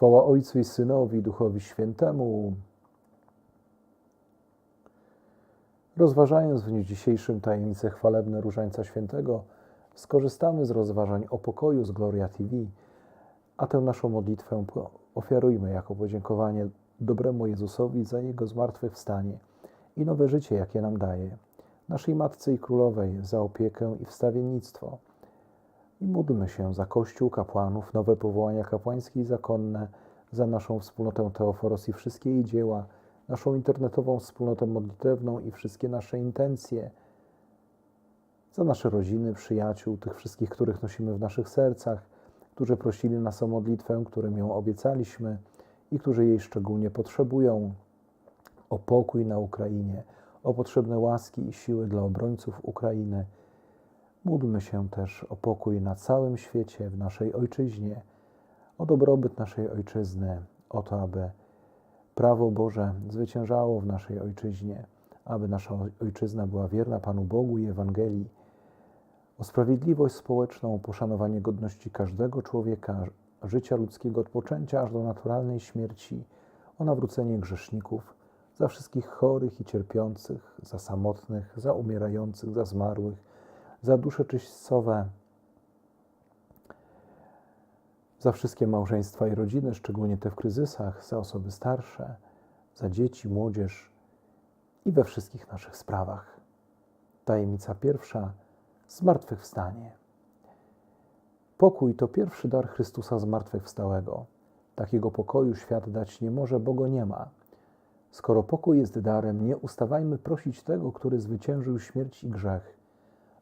Chwała Ojcu i Synowi, Duchowi Świętemu. Rozważając w dniu dzisiejszym tajemnice chwalebne Różańca Świętego, skorzystamy z rozważań o pokoju z Gloria TV, a tę naszą modlitwę ofiarujmy jako podziękowanie dobremu Jezusowi za Jego zmartwychwstanie i nowe życie, jakie nam daje, naszej Matce i Królowej za opiekę i wstawiennictwo. I módlmy się za Kościół, kapłanów, nowe powołania kapłańskie i zakonne, za naszą wspólnotę Teoforos i wszystkie jej dzieła, naszą internetową wspólnotę modlitewną i wszystkie nasze intencje, za nasze rodziny, przyjaciół, tych wszystkich, których nosimy w naszych sercach, którzy prosili nas o modlitwę, którym ją obiecaliśmy i którzy jej szczególnie potrzebują, o pokój na Ukrainie, o potrzebne łaski i siły dla obrońców Ukrainy. Módlmy się też o pokój na całym świecie, w naszej ojczyźnie, o dobrobyt naszej ojczyzny, o to, aby prawo Boże zwyciężało w naszej ojczyźnie, aby nasza ojczyzna była wierna Panu Bogu i Ewangelii, o sprawiedliwość społeczną, poszanowanie godności każdego człowieka, życia ludzkiego od poczęcia aż do naturalnej śmierci, o nawrócenie grzeszników, za wszystkich chorych i cierpiących, za samotnych, za umierających, za zmarłych, za dusze czyśćcowe, za wszystkie małżeństwa i rodziny, szczególnie te w kryzysach, za osoby starsze, za dzieci, młodzież i we wszystkich naszych sprawach. Tajemnica pierwsza zmartwychwstanie. Pokój to pierwszy dar Chrystusa zmartwychwstałego. Takiego pokoju świat dać nie może, bo go nie ma. Skoro pokój jest darem, nie ustawajmy prosić tego, który zwyciężył śmierć i grzech,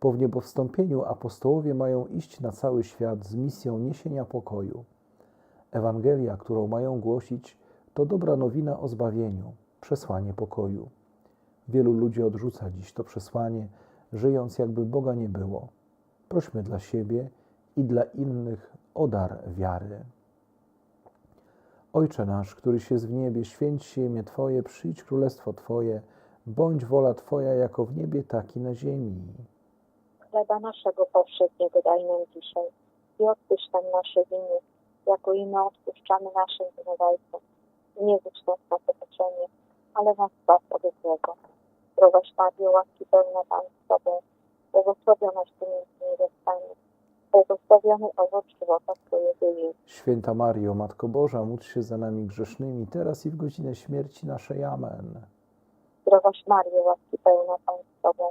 Po wniebowstąpieniu apostołowie mają iść na cały świat z misją niesienia pokoju. Ewangelia, którą mają głosić, to dobra nowina o zbawieniu, przesłanie pokoju. Wielu ludzi odrzuca dziś to przesłanie, żyjąc jakby Boga nie było. Prośmy dla siebie i dla innych o dar wiary. Ojcze nasz, któryś jest w niebie, święć się imię Twoje, przyjdź królestwo Twoje, bądź wola Twoja jako w niebie, tak i na ziemi. Chleba naszego powszedniego daj nam dzisiaj i odpuść nam nasze winy, jako i my odpuszczamy naszym winowajcom. Nie wódź nas na pokuszenie, ale nas zbaw od złego. Zdrowaś Mario, łaski pełna Pan z Tobą, błogosławionaś Ty między niewiastami, błogosławiony owoc żywota Twojego Jezus. Święta Mario, Matko Boża, módl się za nami grzesznymi, teraz i w godzinę śmierci naszej. Amen. Zdrowaś Mario, łaski pełna Pan z Tobą,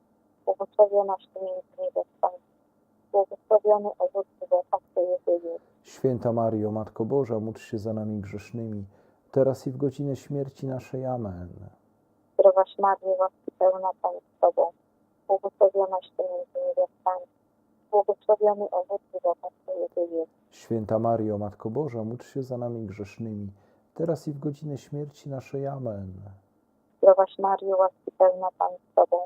błogosławionaś Ty między niewiastami, błogosławiony owoc żywota Jezus. Święta Mario, Matko Boża, módl się za nami grzesznymi, teraz i w godzinę śmierci naszej. Amen. Zdrowaś Maryjo, łaski pełna Pan z Tobą, błogosławionaś Ty między niewiastami, błogosławiony owoc żywota Twojego Jezus. Święta Mario, Matko Boża, módl się za nami grzesznymi, teraz i w godzinę śmierci naszej. Amen. Zdrowaś Maryjo, łaski pełna Pan z Tobą,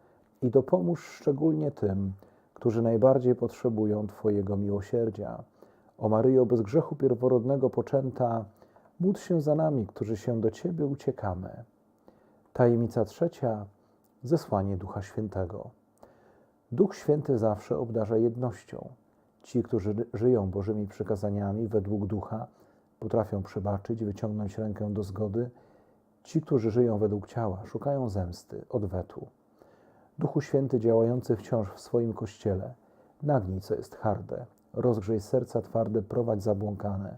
i dopomóż szczególnie tym, którzy najbardziej potrzebują Twojego miłosierdzia. O Maryjo, bez grzechu pierworodnego poczęta, módl się za nami, którzy się do Ciebie uciekamy. Tajemnica trzecia, zesłanie Ducha Świętego. Duch Święty zawsze obdarza jednością. Ci, którzy żyją Bożymi przykazaniami według Ducha, potrafią przebaczyć, wyciągnąć rękę do zgody. Ci, którzy żyją według ciała, szukają zemsty, odwetu. Duchu Święty działający wciąż w swoim Kościele, nagnij, co jest harde, rozgrzej serca twarde, prowadź zabłąkane.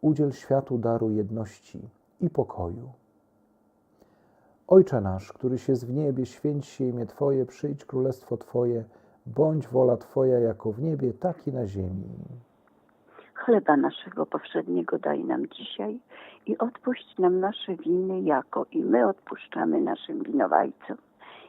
Udziel światu daru jedności i pokoju. Ojcze nasz, któryś jest w niebie, święć się imię Twoje, przyjdź królestwo Twoje, bądź wola Twoja jako w niebie, tak i na ziemi. Chleba naszego powszedniego daj nam dzisiaj i odpuść nam nasze winy, jako i my odpuszczamy naszym winowajcom.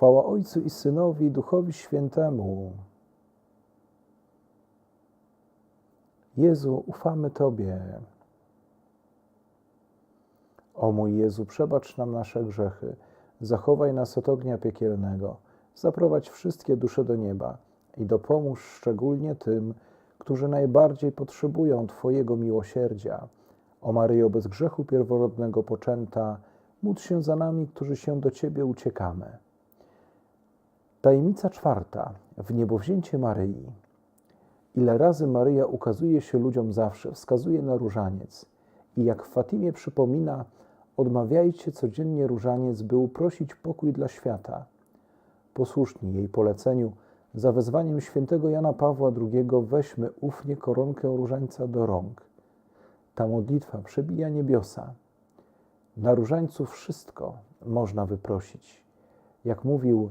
Chwała Ojcu i Synowi Duchowi Świętemu. Jezu, ufamy Tobie. O mój Jezu, przebacz nam nasze grzechy, zachowaj nas od ognia piekielnego, zaprowadź wszystkie dusze do nieba i dopomóż szczególnie tym, którzy najbardziej potrzebują Twojego miłosierdzia. O Maryjo bez grzechu pierworodnego poczęta, módl się za nami, którzy się do Ciebie uciekamy. Tajemnica czwarta. W niebowzięcie Maryi. Ile razy Maryja ukazuje się ludziom zawsze, wskazuje na różaniec. I jak w Fatimie przypomina, odmawiajcie codziennie różaniec, by uprosić pokój dla świata. Posłuszni jej poleceniu, za wezwaniem świętego Jana Pawła II weźmy ufnie koronkę różańca do rąk. Ta modlitwa przebija niebiosa. Na różańcu wszystko można wyprosić. Jak mówił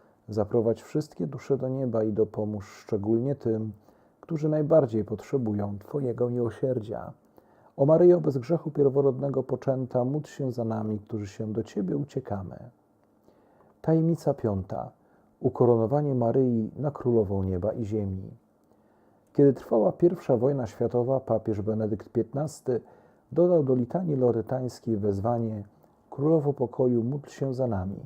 zaprowadź wszystkie dusze do nieba i dopomóż szczególnie tym, którzy najbardziej potrzebują Twojego miłosierdzia. O Maryjo bez grzechu pierworodnego poczęta, módl się za nami, którzy się do Ciebie uciekamy. Tajemnica piąta. Ukoronowanie Maryi na Królową Nieba i Ziemi. Kiedy trwała I wojna światowa, papież Benedykt XV dodał do litanii lorytańskiej wezwanie Królowo pokoju, módl się za nami.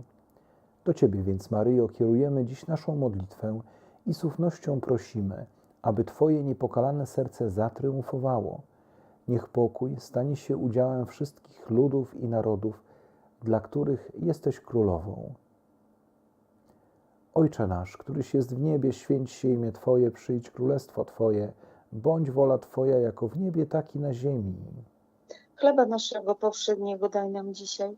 Do Ciebie więc, Maryjo, kierujemy dziś naszą modlitwę i z ufnością prosimy, aby Twoje niepokalane serce zatriumfowało. Niech pokój stanie się udziałem wszystkich ludów i narodów, dla których jesteś królową. Ojcze nasz, któryś jest w niebie, święć się imię Twoje, przyjdź królestwo Twoje, bądź wola Twoja jako w niebie, tak i na ziemi. Chleba naszego powszedniego daj nam dzisiaj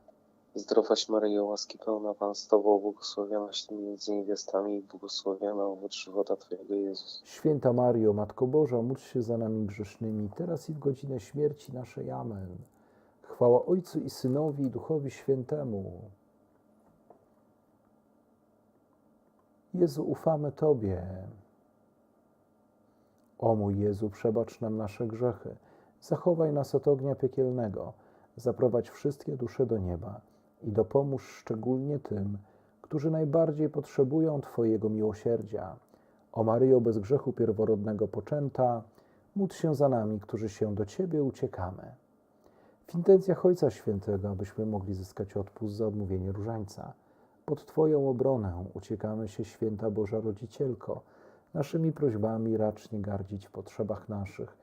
Zdrowaś Maryjo, łaski pełna, Pan z Tobą, błogosławionaś Ty między niewiastami i błogosławiony owoc żywota Twojego Jezus. Święta Maryjo, Matko Boża, módl się za nami grzesznymi, teraz i w godzinę śmierci naszej. Amen. Chwała Ojcu i Synowi i Duchowi Świętemu. Jezu, ufamy Tobie. O mój Jezu, przebacz nam nasze grzechy, zachowaj nas od ognia piekielnego, zaprowadź wszystkie dusze do nieba i dopomóż szczególnie tym, którzy najbardziej potrzebują Twojego miłosierdzia. O Maryjo bez grzechu pierworodnego poczęta, módl się za nami, którzy się do Ciebie uciekamy. W intencjach Ojca Świętego, abyśmy mogli zyskać odpust za odmówienie różańca. Pod Twoją obronę uciekamy się, Święta Boża Rodzicielko, naszymi prośbami racz nie gardzić w potrzebach naszych,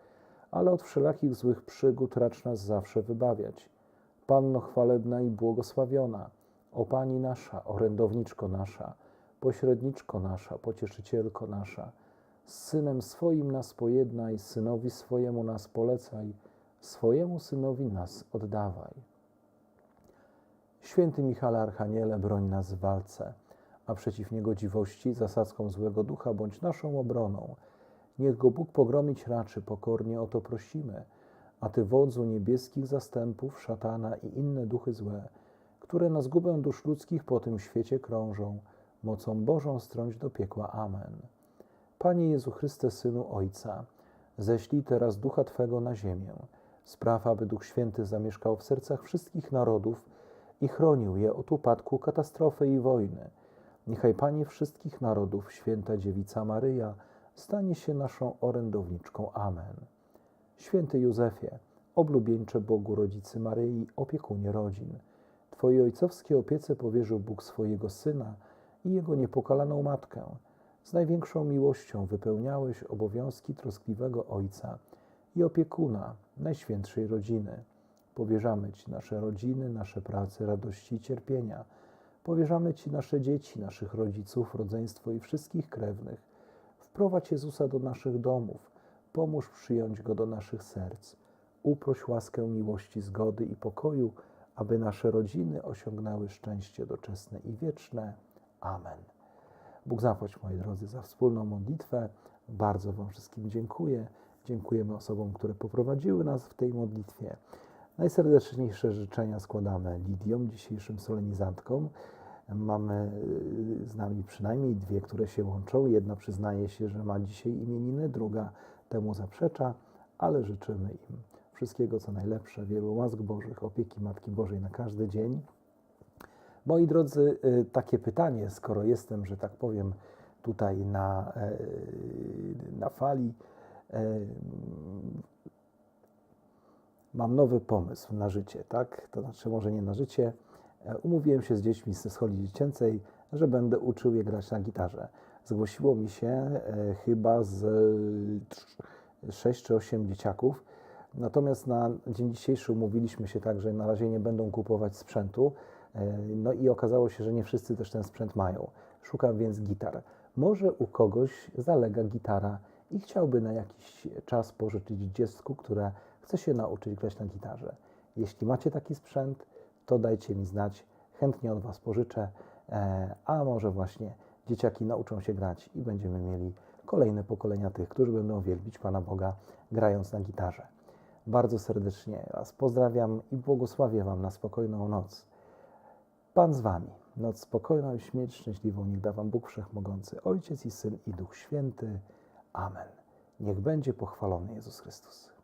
ale od wszelakich złych przygód racz nas zawsze wybawiać. Panno chwalebna i błogosławiona, o Pani nasza, orędowniczko nasza, pośredniczko nasza, pocieszycielko nasza, z Synem swoim nas pojednaj, Synowi swojemu nas polecaj, swojemu Synowi nas oddawaj. Święty Michale Archaniele, broń nas w walce, a przeciw niegodziwości, zasadzką złego ducha, bądź naszą obroną. Niech go Bóg pogromić raczy, pokornie o to prosimy. A Ty, wodzu niebieskich zastępów, szatana i inne duchy złe, które na zgubę dusz ludzkich po tym świecie krążą, mocą Bożą strąć do piekła. Amen. Panie Jezu Chryste, Synu Ojca, ześlij teraz Ducha Twego na ziemię. Spraw, aby Duch Święty zamieszkał w sercach wszystkich narodów i chronił je od upadku, katastrofy i wojny. Niechaj Pani wszystkich narodów, Święta Dziewica Maryja, stanie się naszą orędowniczką. Amen. Święty Józefie, oblubieńcze Bogu Rodzicy Maryi, opiekunie rodzin, Twojej ojcowskiej opiece powierzył Bóg swojego Syna i Jego niepokalaną Matkę. Z największą miłością wypełniałeś obowiązki troskliwego Ojca i opiekuna Najświętszej Rodziny. Powierzamy Ci nasze rodziny, nasze prace, radości i cierpienia. Powierzamy Ci nasze dzieci, naszych rodziców, rodzeństwo i wszystkich krewnych. Wprowadź Jezusa do naszych domów. Pomóż przyjąć Go do naszych serc. Uproś łaskę miłości, zgody i pokoju, aby nasze rodziny osiągnęły szczęście doczesne i wieczne. Amen. Bóg zapłać, moi drodzy, za wspólną modlitwę. Bardzo Wam wszystkim dziękuję. Dziękujemy osobom, które poprowadziły nas w tej modlitwie. Najserdeczniejsze życzenia składamy Lidiom, dzisiejszym solenizantkom. Mamy y, z nami przynajmniej dwie, które się łączą. Jedna przyznaje się, że ma dzisiaj imieniny, druga temu zaprzecza, ale życzymy im wszystkiego co najlepsze, wielu łask Bożych, opieki Matki Bożej na każdy dzień. Moi drodzy, y, takie pytanie, skoro jestem, że tak powiem, tutaj na, e, na fali, e, mam nowy pomysł na życie, tak? To znaczy, może nie na życie. E, Umówiłem się z dziećmi z szkoli dziecięcej, że będę uczył je grać na gitarze. Zgłosiło mi się e, chyba z 6 czy 8 dzieciaków. Natomiast na dzień dzisiejszy umówiliśmy się tak, że na razie nie będą kupować sprzętu. E, No i okazało się, że nie wszyscy też ten sprzęt mają. Szukam więc gitar. Może u kogoś zalega gitara i chciałby na jakiś czas pożyczyć dziecku, które chce się nauczyć grać na gitarze. Jeśli macie taki sprzęt, to dajcie mi znać, chętnie od Was pożyczę, e, a może właśnie dzieciaki nauczą się grać i będziemy mieli kolejne pokolenia tych, którzy będą wielbić Pana Boga grając na gitarze. Bardzo serdecznie Was pozdrawiam i błogosławię Wam na spokojną noc. Pan z Wami. Noc spokojną i śmierć szczęśliwą niech da Wam Bóg Wszechmogący, Ojciec i Syn i Duch Święty. Amen. Niech będzie pochwalony Jezus Chrystus.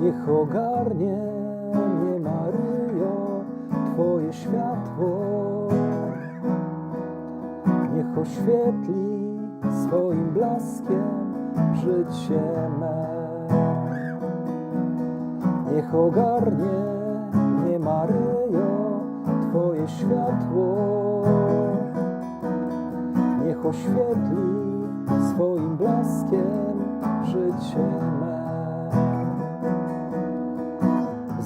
Niech ogarnie mnie Maryjo Twoje światło. Niech oświetli swoim blaskiem życie me. Niech ogarnie mnie Maryjo Twoje światło. Niech oświetli swoim blaskiem życie me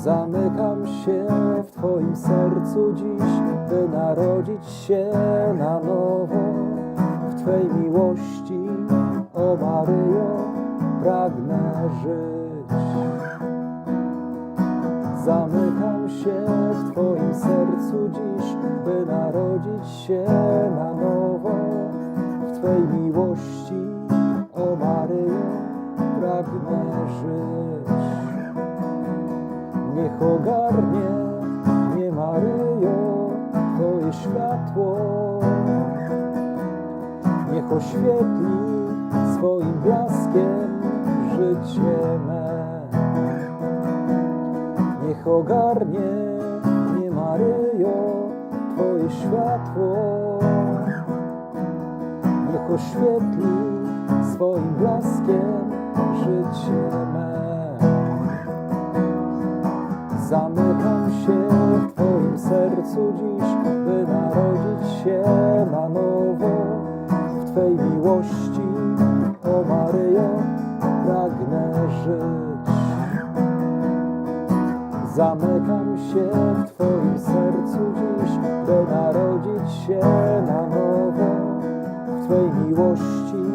Zamykam się w Twoim sercu dziś, by narodzić się na nowo. W Twej miłości, o Maryjo, pragnę żyć. Zamykam się w Twoim sercu dziś, by narodzić się na nowo. W Twej miłości, o Maryjo, pragnę żyć. Niech ogarnie mnie Maryjo Twoje światło. Niech oświetli swoim blaskiem życie me Niech ogarnie mnie Maryjo Twoje światło. Niech oświetli swoim blaskiem życie me Zamykam się w Twoim sercu dziś, by narodzić się na nowo. W Twej miłości, o Maryjo, pragnę żyć. Zamykam się w Twoim sercu dziś, by narodzić się na nowo. W Twej miłości,